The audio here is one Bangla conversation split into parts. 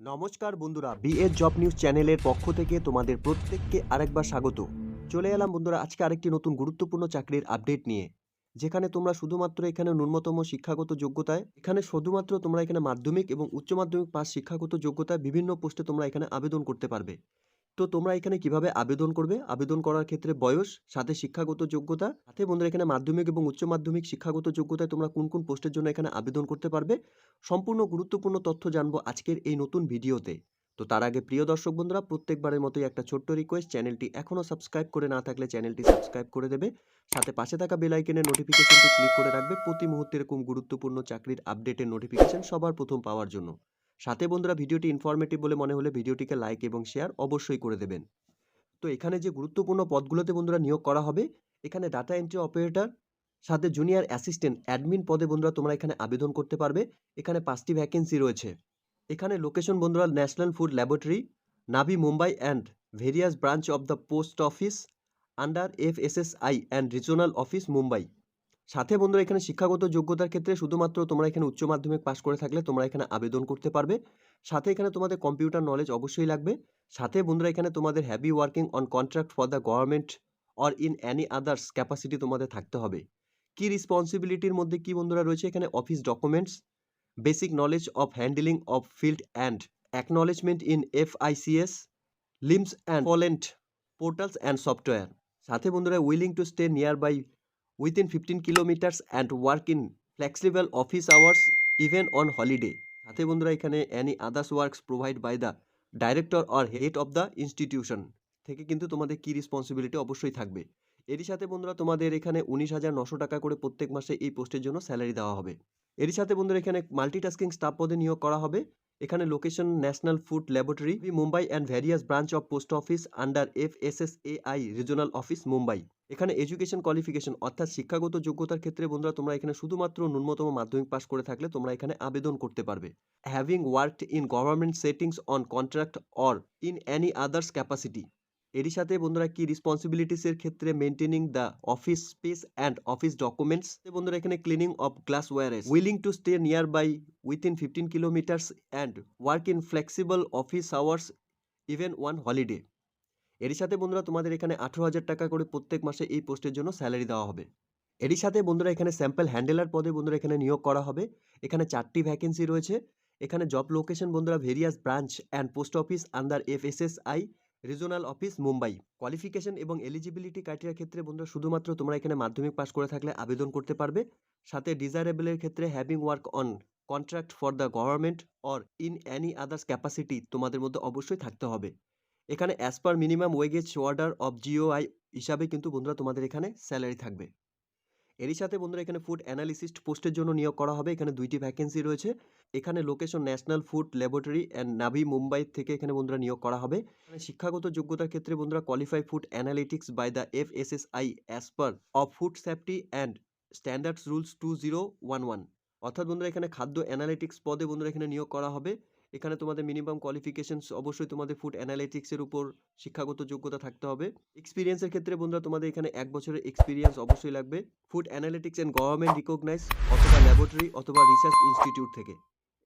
নমস্কার বন্ধুরা বিএস জব নিউজ চ্যানেলের পক্ষ থেকে তোমাদের প্রত্যেককে আরেকবার স্বাগত। চলে এলাম বন্ধুরা, আজকে আরেকটি নতুন গুরুত্বপূর্ণ চাকরির আপডেট নিয়ে, যেখানে তোমরা শুধুমাত্র এখানে ন্যূনতম শিক্ষাগত যোগ্যতায়, এখানে শুধুমাত্র তোমরা এখানে মাধ্যমিক এবং উচ্চ মাধ্যমিক পাশ শিক্ষাগত যোগ্যতায় বিভিন্ন পোস্টে তোমরা এখানে আবেদন করতে পারবে। তো তোমরা এখানে কীভাবে আবেদন করবে? আবেদন করার ক্ষেত্রে বয়স, সাথে শিক্ষাগত যোগ্যতা, সাথে বন্ধুরা এখানে মাধ্যমিক এবং উচ্চ মাধ্যমিক শিক্ষাগত যোগ্যতায় তোমরা কোন কোন পোস্টের জন্য এখানে আবেদন করতে পারবে? সম্পূর্ণ গুরুত্বপূর্ণ তথ্য জানব আজকের এই নতুন ভিডিওতে। তো তার আগে প্রিয় দর্শক বন্ধুরা, প্রত্যেকবারের মতোই একটা ছোট্ট রিকোয়েস্ট চ্যানেলটি এখনও সাবস্ক্রাইব করে না থাকলে চ্যানেলটি সাবস্ক্রাইব করে দেবে। সাথে পাশে থাকা বেল আইকনের নোটিফিকেশনটি ক্লিক করে রাখবে। প্রতি মুহূর্তে এরকম গুরুত্বপূর্ণ চাকরির আপডেটের নোটিফিকেশন সবার প্রথম পাওয়ার জন্য। সাথে বন্ধুরা ভিডিওটি ইনফরমেটিভ বলে মনে হলে ভিডিওটিকে লাইক এবং শেয়ার অবশ্যই করে দেবেন। তো এখানে যে গুরুত্বপূর্ণ পদগুলোতে বন্ধুরা নিয়োগ করা হবে, এখানে ডাটা এন্ট্রি অপারেটর সাথে জুনিয়র অ্যাসিস্ট্যান্ট অ্যাডমিন পদে বন্ধুরা তোমরা এখানে আবেদন করতে পারবে। এখানে পাঁচটি ভ্যাকেন্সি রয়েছে। এখানে লোকেশন বন্ধুরা national food laboratory Navi Mumbai and various branch of the post office under F S S I and regional office Mumbai সাথে বন্ধুরা এখানে শিক্ষাগত যোগ্যতার ক্ষেত্রে শুধুমাত্র তোমরা এখানে উচ্চ মাধ্যমিক পাশ করে থাকলে তোমরা এখানে আবেদন করতে পারবে। সাথে এখানে তোমাদের কম্পিউটার নলেজ অবশ্যই লাগবে। সাথে বন্ধুরা এখানে তোমাদের heavy working on contract for the government or in any others capacity তোমাদের থাকতে হবে। কি রেসপন্সিবিলিটির মধ্যে কি বন্ধুরা রয়েছে? এখানে office documents basic knowledge of handling of field and acknowledgement in F ICS LIMS and ফলেন্ট portals and software সাথে বন্ধুরা willing to stay nearby within fifteen kilometres and work in flexible office hours even on holiday সাথে বন্ধুরা, এখানে any others works provide by the director or head of the institution থেকে কিন্তু তোমাদের কি রেসপন্সিবিলিটি অবশ্যই থাকবে। এরই সাথে বন্ধুরা, তোমাদের এখানে উনিশ হাজার নশো টাকা করে প্রত্যেক মাসে এই পোস্টের জন্য স্যালারি দেওয়া হবে। এরই সাথে বন্ধুরা, এখানে মাল্টিটাস্কিং স্টাফ পদে নিয়োগ করা হবে। এখানে location national food laboratory Mumbai and various branch of post office under F S S A regional office Mumbai এখানে এডুকেশন কোয়ালিফিকেশন অর্থাৎ শিক্ষাগত যোগ্যতার ক্ষেত্রে বন্ধুরা, তোমরা এখানে শুধুমাত্র ন্যূনতম মাধ্যমিক পাস করে থাকলে তোমরা এখানে আবেদন করতে পারবে। Having worked in government settings on contract or in any others capacity এরই সাথে বন্ধুরা, কি রেসপন্সিবিলিটিসের ক্ষেত্রে maintaining the office space and office documents বন্ধুরা, এখানে cleaning of glass wares willing to stay nearby within fifteen kilometres and work in flexible office hours even one holiday এরই সাথে বন্ধুরা তোমাদের এখানে আঠেরো হাজার টাকা করে প্রত্যেক মাসে এই পোস্টের জন্য স্যালারি দেওয়া হবে। এরই সাথে বন্ধুরা এখানে স্যাম্পল হ্যান্ডেলার পদে বন্ধুরা এখানে নিয়োগ করা হবে। এখানে চারটি ভ্যাকেন্সি রয়েছে। এখানে জব লোকেশন বন্ধুরা various branch and post office under F S S I regional office Mumbai qualification এবং এলিজিবিলিটি ক্রাইটেরিয়ার ক্ষেত্রে বন্ধুরা শুধুমাত্র তোমরা এখানে মাধ্যমিক পাস করে থাকলে আবেদন করতে পারবে। সাথে ডিজায়ারেবলের ক্ষেত্রে having work on contract for the government or in any others capacity তোমাদের মধ্যে অবশ্যই থাকতে হবে। এখানে as per minimum wages order of GOI হিসাবে কিন্তু বন্ধুরা তোমাদের এখানে স্যালারি থাকবে। এরই সাথে বন্ধুরা এখানে ফুড অ্যানালিসিস্ট পোস্টের জন্য নিয়োগ করা হবে। এখানে দুইটি ভ্যাকেন্সি রয়েছে। এখানে location national food laboratory and Navi Mumbai থেকে এখানে বন্ধুরা নিয়োগ করা হবে। শিক্ষাগত যোগ্যতার ক্ষেত্রে বন্ধুরা qualify food analytics by the F S S I as per of food safety and standards rules two zero one one অর্থাৎ বন্ধুরা এখানে খাদ্য অ্যানালিটিক্স পদে বন্ধুরা এখানে নিয়োগ করা হবে। এখানে তোমাদের মিনিমাম কোয়ালিফিকেশনস অবশ্যই তোমাদের ফুড অ্যানালিটিক্সের উপর শিক্ষাগত যোগ্যতা থাকতে হবে। এক্সপিরিয়েন্সের ক্ষেত্রে বন্ধুরা, তোমাদের এখানে এক বছরের এক্সপিরিয়েন্স অবশ্যই লাগবে। Food analytics and government recognise অথবা ল্যাবরেটরি অথবা রিসার্চ ইনস্টিটিউট থেকে।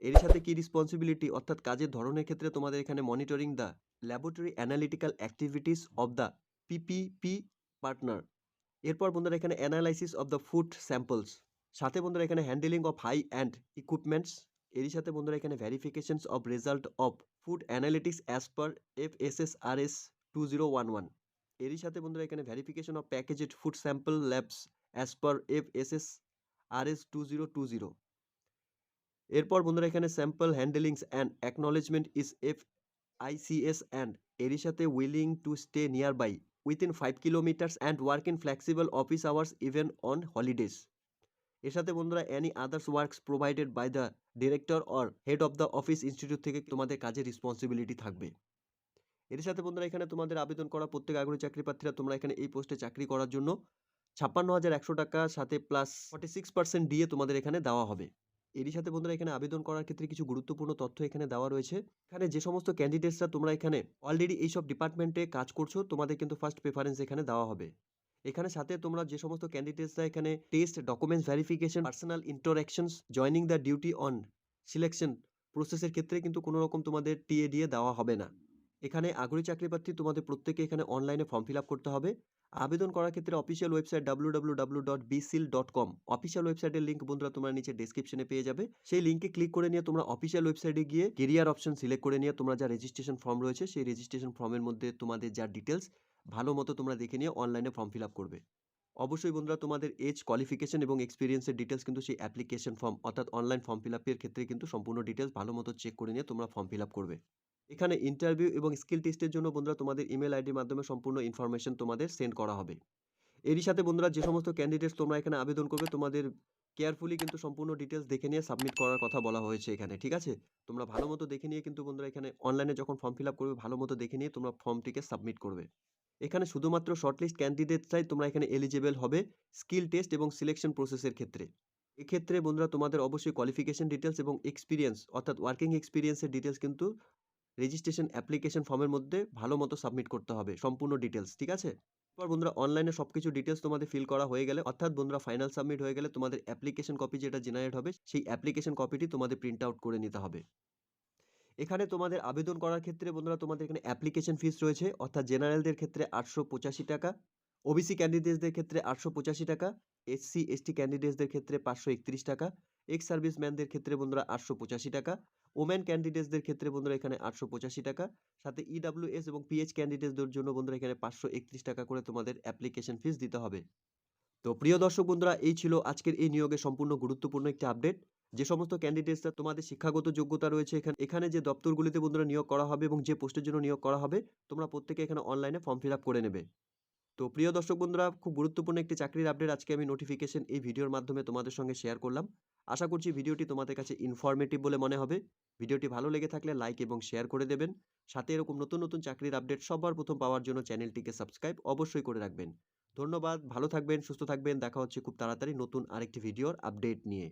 এর সাথে কি রেসপন্সিবিলিটি অর্থাৎ কাজের ধরনের ক্ষেত্রে তোমাদের এখানে monitoring the laboratory analytical activities of the PPP partner এরপর বন্ধুরা, এখানে analysis of the food samples সাথে বন্ধুরা, এখানে handling of high and equipments এরই সাথে বন্ধুরা এখানে verifications of result of food analytics as per F S S R S two zero one one এরই সাথে বন্ধুরা এখানে verification of packaged food sample labs as per F S S R S two zero two zero এরপর বন্ধুরা এখানে sample handlings and acknowledgement is F ICS and এরই সাথে willing to stay nearby within five kilometres and work in flexible office hours even on holidays এর সাথে বন্ধুরা any others works provided by the director or head of the office institute থেকে তোমাদের কাজের রেসপন্সিবিলিটি থাকবে। এর সাথে বন্ধুরা এখানে তোমাদের আবেদন করা প্রত্যেক আগ্রহী চাকরি প্রার্থীরা তোমরা এখানে এই পোস্টে চাকরি করার জন্য ছাপ্পান্ন হাজার একশো টাকা সাথে প্লাস ফর্টি সিক্স পার্সেন্ট দিয়ে তোমাদের এখানে দেওয়া হবে। এরই সাথে বন্ধুরা এখানে আবেদন করার ক্ষেত্রে কিছু গুরুত্বপূর্ণ তথ্য এখানে দেওয়া রয়েছে। এখানে যে সমস্ত ক্যান্ডিডেটসরা তোমরা এখানে অলরেডি এইসব ডিপার্টমেন্টে কাজ করছ, তোমাদের কিন্তু ফার্স্ট প্রেফারেন্স এখানে দেওয়া হবে। এখানে সাথে তোমরা যে সমস্ত ক্যান্ডিডেটসরা এখানে test documents verification personal interactions joining the duty on selection প্রসেসের ক্ষেত্রে কিন্তু কোনো রকম তোমাদের টিএ দিয়ে দেওয়া হবে না। এখানে আগ্রহী চাকরিপ্রার্থী তোমাদের প্রত্যেকে এখানে অনলাইনে ফর্ম ফিল করতে হবে। আবেদন করার ক্ষেত্রে official website W W W dot BECIL dot com official ওয়েবসাইটের লিঙ্ক বন্ধুরা তোমরা নিচে ডেসক্রিপশনে পেয়ে যাবে। সেই লিঙ্কে ক্লিক করে নিয়ে তোমরা অফিসিয়াল ওয়েবসাইটে গিয়ে কেরিয়ার অপশন সিলেক্ট করে নিয়ে তোমরা যা রেজিস্ট্রেশন ফর্ম রয়েছে, সেই রেজিস্ট্রেশন ফর্মের মধ্যে তোমাদের যা ডিটেলস ভালো মতো তোমরা দেখে নিয়ে অনলাইনে ফর্ম ফিল আপ করবে। অবশ্যই বন্ধুরা, তোমাদের এজ কোয়ালিফিকেশন এবং এক্সপিরিয়েন্সের ডিটেলস কিন্তু সেই অ্যাপ্লিকেশন ফর্ম অর্থাৎ অনলাইন ফর্ম ফিল আপের ক্ষেত্রে কিন্তু সম্পূর্ণ ডিটেলস ভালো মতো চেক করে নিয়ে তোমরা ফর্ম ফিল আপ করবে। এখানে ইন্টারভিউ এবং স্কিল টেস্টের জন্য বন্ধুরা, তোমাদের ইমেল আইডির মাধ্যমে সম্পূর্ণ ইনফরমেশন তোমাদের সেন্ড করা হবে। এরই সাথে বন্ধুরা, যে সমস্ত ক্যান্ডিডেটস তোমরা এখানে আবেদন করবে, তোমাদের কেয়ারফুলি কিন্তু সম্পূর্ণ ডিটেলস দেখে নিয়ে সাবমিট করার কথা বলা হয়েছে এখানে, ঠিক আছে? তোমরা ভালো মতো দেখে নিয়ে কিন্তু বন্ধুরা এখানে অনলাইনে যখন ফর্ম ফিল আপ করবে, ভালো মতো দেখে নিয়ে তোমরা ফর্মটিকে সাবমিট করবে। এখানে শুধুমাত্র শর্টলিস্ট ক্যান্ডিডেটসরাই তোমরা এখানে এলিজিবল হবে স্কিল টেস্ট এবং সিলেকশন প্রসেসের ক্ষেত্রে। এক্ষেত্রে বন্ধুরা তোমাদের অবশ্যই কোয়ালিফিকেশন ডিটেলস এবং এক্সপিরিয়েন্স অর্থাৎ ওয়ার্কিং এক্সপিরিয়েন্সের ডিটেলস কিন্তু রেজিস্ট্রেশন অ্যাপ্লিকেশন ফর্মের মধ্যে ভালো মতো সাবমিট করতে হবে, সম্পূর্ণ ডিটেলস ঠিক আছে? এরপর বন্ধুরা অনলাইনে সব কিছু ডিটেলস তোমাদের ফিল করা হয়ে গেলে, অর্থাৎ বন্ধুরা ফাইনাল সাবমিট হয়ে গেলে তোমাদের অ্যাপ্লিকেশন কপি যেটা জেনারেট হবে, সেই অ্যাপ্লিকেশন কপিটি তোমাদের প্রিন্ট আউট করে নিতে হবে। এখানে তোমাদের আবেদন করার ক্ষেত্রে বন্ধুরা তোমাদের এখানে অ্যাপ্লিকেশন ফিস রয়েছে, অর্থাৎ জেনারেলদের ক্ষেত্রে আটশো পঁচাশি টাকা ওবিসি ক্যান্ডিডেটসদের ক্ষেত্রে আটশো পঁচাশি টাকা এসসি এসটি ক্যান্ডিডেটসদের ক্ষেত্রে পাঁচশো একত্রিশ টাকা এক্স সার্ভিসম্যানদের ক্ষেত্রে বন্ধুরা আটশো পঁচাশি টাকা ওম্যান ক্যান্ডিডেটসদের ক্ষেত্রে বন্ধুরা এখানে আটশো পঁচাশি টাকা, সাথে ইডাব্লিউএস এবং পিএইচ ক্যান্ডিডেটসদের জন্য বন্ধুরা এখানে পাঁচশো একত্রিশ টাকা করে তোমাদের অ্যাপ্লিকেশন ফিস দিতে হবে। তো প্রিয় দর্শক বন্ধুরা, এই ছিল আজকের এই নিয়োগের সম্পূর্ণ গুরুত্বপূর্ণ একটি আপডেট যে সমস্ত ক্যান্ডিডেটসরা তোমাদের শিক্ষাগত যোগ্যতা রয়েছে এখানে এখানে যে দপ্তরগুলিতে বন্ধুরা নিয়োগ করা হবে এবং যে পোস্টের জন্য নিয়োগ করা হবে, তোমরা প্রত্যেকে এখানে অনলাইনে ফর্ম ফিল করে নেবে। তো প্রিয় দর্শক বন্ধুরা, খুব গুরুত্বপূর্ণ একটি চাকরির আপডেট আজকে আমি নোটিফিকেশন এই ভিডিওর মাধ্যমে তোমাদের সঙ্গে শেয়ার করলাম। আশা করছি ভিডিওটি তোমাদের কাছে ইনফরমেটিভ বলে মনে হবে। ভিডিওটি ভালো লেগে থাকলে লাইক এবং শেয়ার করে দেবেন। সাথে এরকম নতুন নতুন চাকরির আপডেট সবার প্রথম পাওয়ার জন্য চ্যানেলটিকে সাবস্ক্রাইব অবশ্যই করে রাখবেন। ধন্যবাদ, ভালো থাকবেন, সুস্থ থাকবেন, দেখা হচ্ছে খুব তাড়াতাড়ি নতুন আরেকটি ভিডিওর আপডেট নিয়ে।